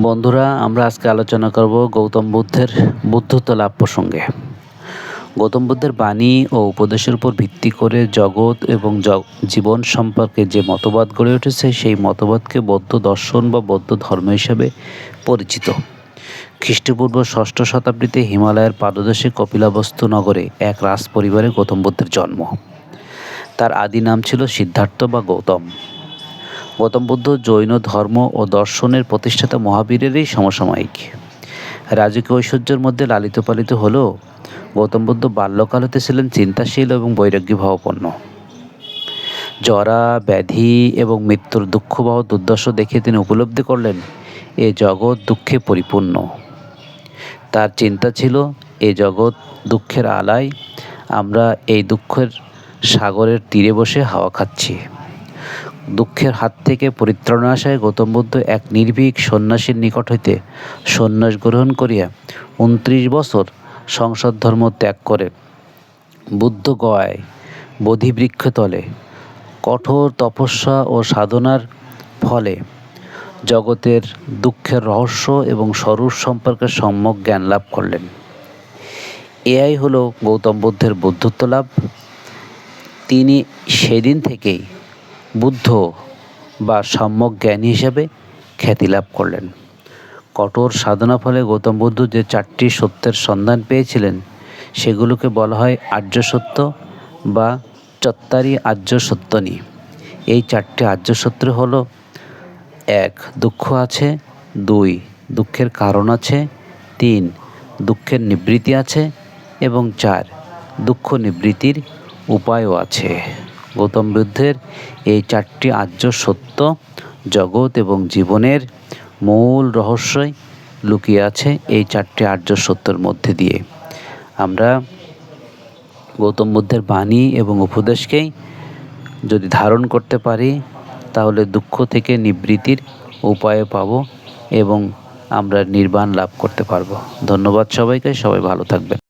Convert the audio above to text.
বন্ধুরা, আমরা আজকে আলোচনা করব গৌতম বুদ্ধের বুদ্ধত্ব লাভ প্রসঙ্গে। গৌতম বুদ্ধের বাণী ও উপদেশের উপর ভিত্তি করে জগৎ এবং জীবন সম্পর্কে যে মতবাদ গড়ে উঠেছে, সেই মতবাদকে বৌদ্ধ দর্শন বা বৌদ্ধ ধর্ম হিসাবে পরিচিত। খ্রিস্টপূর্ব ষষ্ঠ শতাব্দীতে হিমালয়ের পাদদেশে কপিলাবস্তু নগরে এক রাজ পরিবারে গৌতম বুদ্ধের জন্ম। তার আদি নাম ছিল সিদ্ধার্থ বা গৌতম। গৌতম বুদ্ধ জৈন ধর্ম ও দর্শনের প্রতিষ্ঠাতা মহাবীরেরই সমসাময়িক। রাজকীয় ঐশ্বর্যের মধ্যে লালিত পালিত হলেও গৌতম বুদ্ধ বাল্যকাল হতে ছিলেন চিন্তাশীল এবং বৈরাগ্য ভাবাপন্ন। জরা, ব্যাধি এবং মৃত্যুর দুঃখবহ দুর্দশা দেখে তিনি উপলব্ধি করলেন, এ জগৎ দুঃখে পরিপূর্ণ। তার চিন্তা ছিল, এ জগৎ দুঃখের আলায় আমরা এই দুঃখের সাগরের তীরে বসে হাওয়া খাচ্ছি। দুঃখের হাত থেকে পরিত্রাণ আশায় গৌতম বুদ্ধ এক নির্ভীক সন্ন্যাসীর নিকট হইতে সন্ন্যাস গ্রহণ করিয়া উনত্রিশ বছর সংসদ ধর্ম ত্যাগ করে। বুদ্ধ গয়ায় বোধিবৃক্ষ তলে, কঠোর তপস্যা ও সাধনার ফলে জগতের দুঃখের রহস্য এবং স্বরূপ সম্পর্কে সম্যক জ্ঞান লাভ করলেন। এআই হলো গৌতম বুদ্ধের বুদ্ধত্ব লাভ। তিনি সেদিন থেকেই বুদ্ধ বা সম্যক জ্ঞানী হিসেবে খ্যাতি লাভ করলেন। কঠোর সাধনা ফলে গৌতম বুদ্ধ যে চারটি সত্যের সন্ধান পেয়েছিলেন, সেগুলোকে বলা হয় আর্য সত্য বা চত্তারি আর্য সত্যনি। এই চারটি আর্য সত্য হলো, এক, দুঃখ আছে, দুই, দুঃখের কারণ আছে, তিন, দুঃখের নিবৃত্তি আছে, এবং চার, দুঃখ নিবৃত্তির উপায়ও আছে। গৌতম বুদ্ধের এই চারটি আর্য সত্য জগৎ এবং জীবনের মূল রহস্যই লুকিয়ে আছে এই চারটি আর্য সত্যের মধ্যে দিয়ে। আমরা গৌতম বুদ্ধের বাণী এবং উপদেশকেই যদি ধারণ করতে পারি, তাহলে দুঃখ থেকে নিবৃত্তির উপায় পাব এবং আমরা নির্বাণ লাভ করতে পারব। ধন্যবাদ সবাইকে, সবাই ভালো থাকবেন।